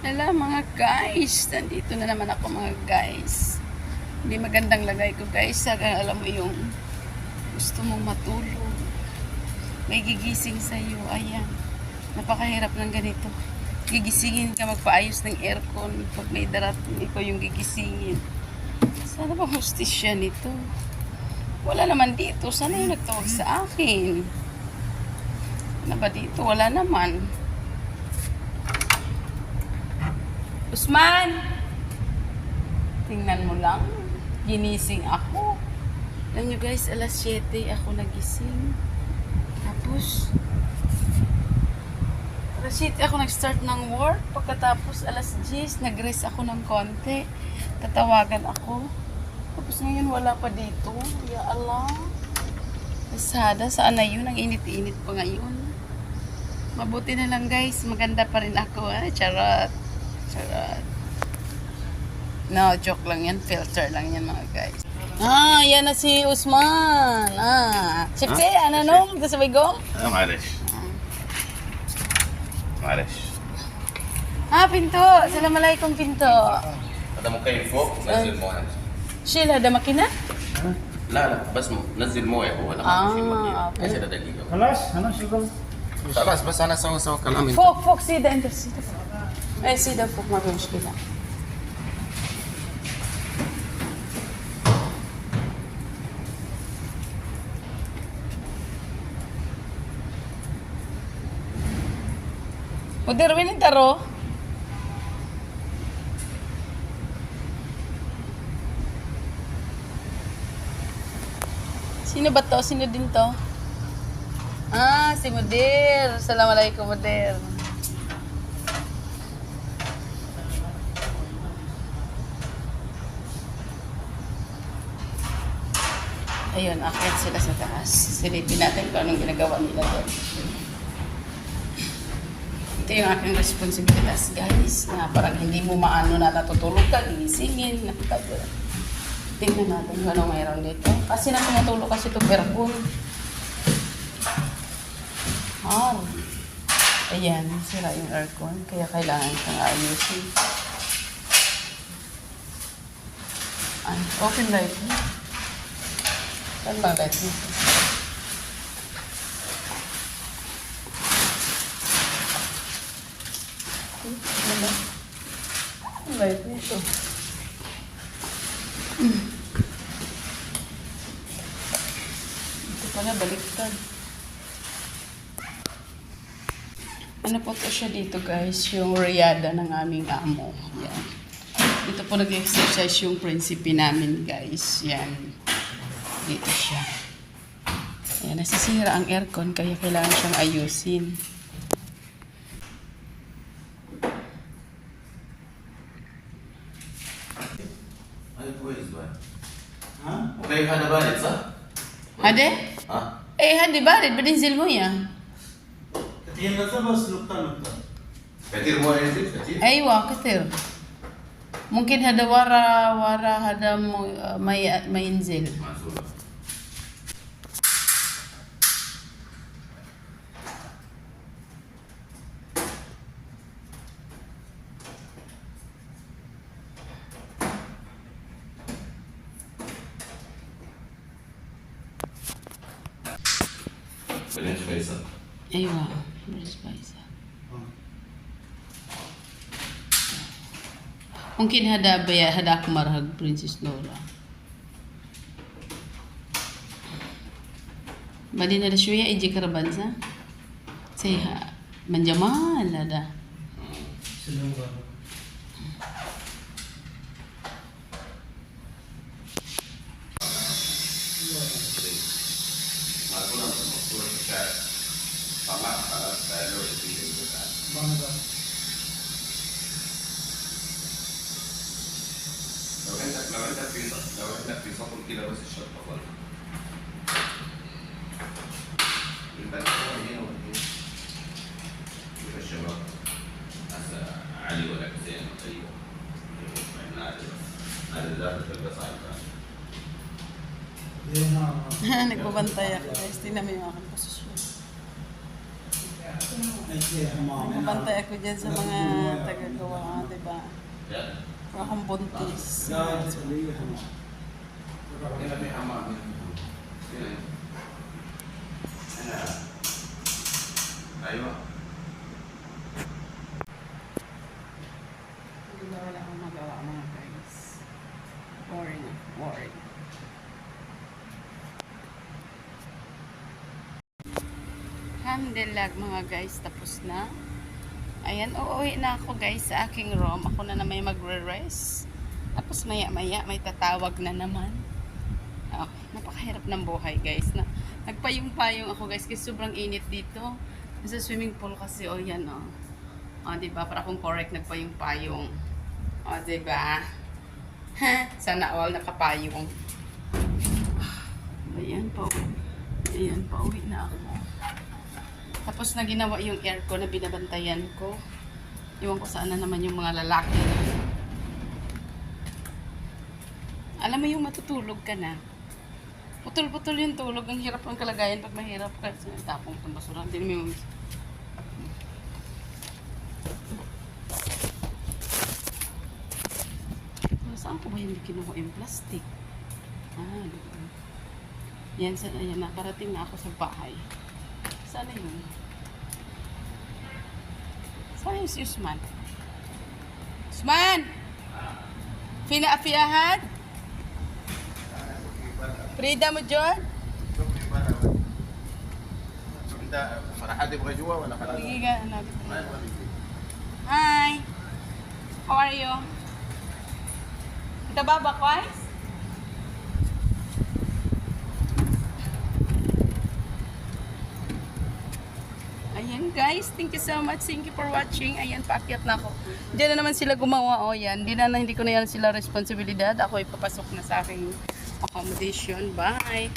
Hello mga guys, nandito na naman ako mga guys. Hindi magandang lagay ko guys, Saka alam mo yung gusto mong matulog. May gigising sa'yo, ayan. Napakahirap ng ganito. Gigisingin ka magpaayos ng aircon pag may darating, ikaw yung gigisingin. Sana ba hostisya nito? Wala naman dito. Sana yung nagtawag sa akin. Ano ba dito? Wala naman. Usman! Tingnan mo lang. Ginising ako. Alam nyo guys, alas 7 ako nagising. Tapos, alas 7 ako nag-start ng work. Pagkatapos, alas 10, nag-rest ako ng konti. Tatawagan ako. Tapos ngayon, wala pa dito. Ya Allah. Lazada, saan na yun? Ang init-init pa ngayon. Mabuti na lang guys, maganda pa rin ako. Ah. Charot. Charot. No, joke lang yan. Filter lang yan mga guys. Ah, yan na si Usman. Ah, Chipsi, ano nung? Gusto mo igong? آه معلش معلش Ah, pinto. Assalamualaikum pinto. هذا مكيف فوق نزل مويه Sheila, ada makina? لا لا بس م- نزل مويه هو لا آه، ما في مكيف أوكي. عشر دقيقة خلاص خلاص يقول خلاص بس انا اسوي سوي كلام انت فوق فوق سيدة انت سيدة فوق. ऐसे ही दो फूक मार मुश्किल है उधर भी नहीं Sino ba to? Sino din to? Ah, si Mudir. Assalamualaikum, Mudir. Ayun, akyat sila sa taas. Silipin natin kung anong ginagawa nila doon. Ito yung aking responsibilitas, guys. Na parang hindi mo maano na natutulog ka, gigisingin, nakatago. Tingnan natin kung anong mayroon dito. Kasi na tumutulog kasi ito aircon. Ah. Ayan, sira yung aircon. Kaya kailangan siyang ayusin. Ay, open light ba? Ang light nito. Ito pala, baliktad. Ano po to siya dito guys, yung riada ng aming amo. Yan. Dito po nag-exercise yung prinsipe namin guys. Yan dito siya. Ayan, nasisira ang aircon kaya kailangan siyang ayusin. Ano okay, hadi barit sa? Hadi? Ha? Eh, hadi barit, ba din mo yan? Katir na sa bas, lukta-lukta. Katir mo ay katir? Aywa, katir. Mungkin hada wara, wara hada uh, may, may inzil. Masuk. French fries ah. Eyvah. French fries ah. Mungkin hada baya hada aku marhag Princess Laura. Bali na rashuya iji karabansa. Sayha. Manjamal hada. Salamat. كده بس الشطه خالص يبقى هنا وهنا يبقى الشباب علي ولا حسين كوبان طيق استينا مي makan khusus. Kuban tayo ako. Kaya may ama. Yan. Ano? Ayaw. Hindi ba wala akong mga guys? Boring. Boring. Alhamdulillah mga guys, tapos na. Ayan, uuwi na ako guys sa aking room. Ako na na may magre-rest. Tapos maya maya may tatawag na naman. Okay, napakahirap ng buhay guys. Na, nagpayong-payong ako guys kasi sobrang init dito. Sa swimming pool kasi, oh yan oh. Oh, di ba? Para akong correct nagpayong-payong. Oh, di ba? Ha? Sana all nakapayong. Ayan po. Ayan, pauwi na ako. Tapos na ginawa yung aircon na binabantayan ko. Iwan ko saan na naman yung mga lalaki. Alam mo yung matutulog ka na. Putol-putol yung tulog. Ang hirap ng kalagayan pag mahirap ka. Tapong itong basura. Hindi mo yung... Saan ko ba yung kinuha yung plastic? Ah, doon. Yan, sa, ayan, nakarating na ako sa bahay. Sana yun? Saan yung si Usman? Usman! Pinaafiahan? Frida mo, John? فرحاتي بغى جوا ولا خلاص؟ Sige ka, hanapin ko. Hi! How are you? Kita ba bakwais? Ayan guys, thank you so much. Thank you for watching. Ayan, paakyat na ako. Diyan na naman sila gumawa. O yan, hindi na, hindi ko na yan sila responsibilidad. Ako ay papasok na sa aking accommodation. Bye!